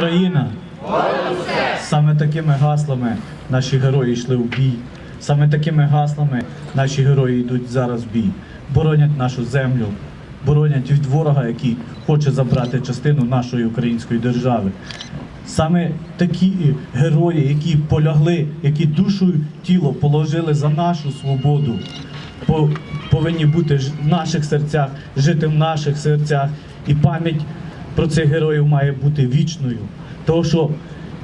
Україна! Саме такими гаслами наші герої йшли в бій. Саме такими гаслами наші герої йдуть зараз в бій. Боронять нашу землю, боронять від ворога, який хоче забрати частину нашої української держави. Саме такі герої, які полягли, які душу і тіло положили за нашу свободу, по- повинні бути в наших серцях, жити в наших серцях. І пам'ять про цих героїв має бути вічною. Тому що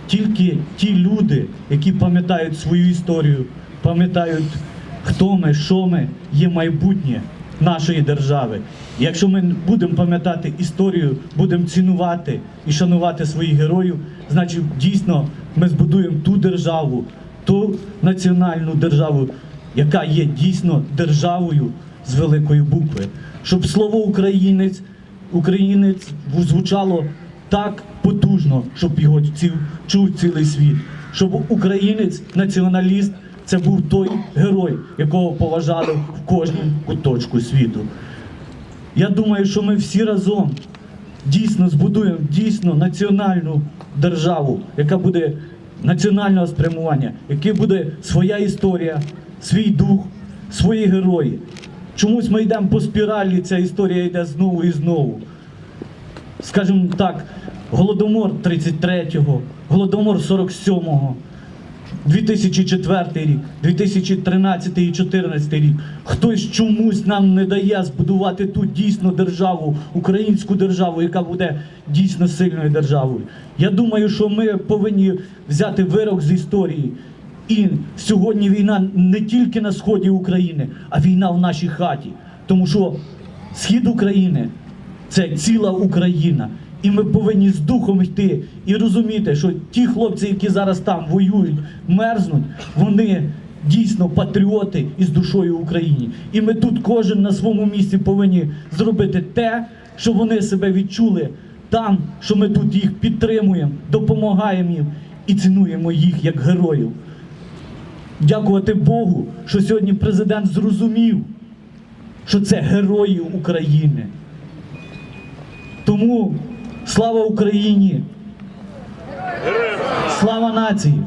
тільки ті люди, які пам'ятають свою історію, пам'ятають, хто ми, що ми, є майбутнє нашої держави. Якщо ми будемо пам'ятати історію, будемо цінувати і шанувати своїх героїв, значить дійсно ми збудуємо ту державу, ту національну державу, яка є дійсно державою з великої букви, щоб слово українець, українець звучало так потужно, щоб його чув цілий світ, щоб українець, націоналіст, це був той герой, якого поважали в кожному куточку світу. Я думаю, що ми всі разом дійсно збудуємо дійсно національну державу, яка буде національного спрямування, яка буде своя історія, свій дух, свої герої. Чомусь ми йдемо по спіралі, ця історія йде знову і знову. Скажімо так, голодомор 33-го, голодомор 47-го, 2004 рік, 2013 і 2014 рік. Хтось чомусь нам не дає збудувати ту дійсно державу, українську державу, яка буде дійсно сильною державою. Я думаю, що ми повинні взяти вирок з історії. І сьогодні війна не тільки на сході України, а війна в нашій хаті. Тому що схід України це ціла Україна. І ми повинні з духом йти і розуміти, що ті хлопці, які зараз там воюють, мерзнуть, вони дійсно патріоти із душою в Україні. І ми тут кожен на своєму місці повинні зробити те, щоб вони себе відчули там, що ми тут їх підтримуємо, допомагаємо їм і цінуємо їх як героїв. Дякувати Богу, що сьогодні президент зрозумів, що це герої України. Тому слава Україні! Слава нації!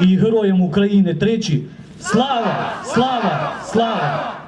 І героям України тричі! Слава! Слава! Слава!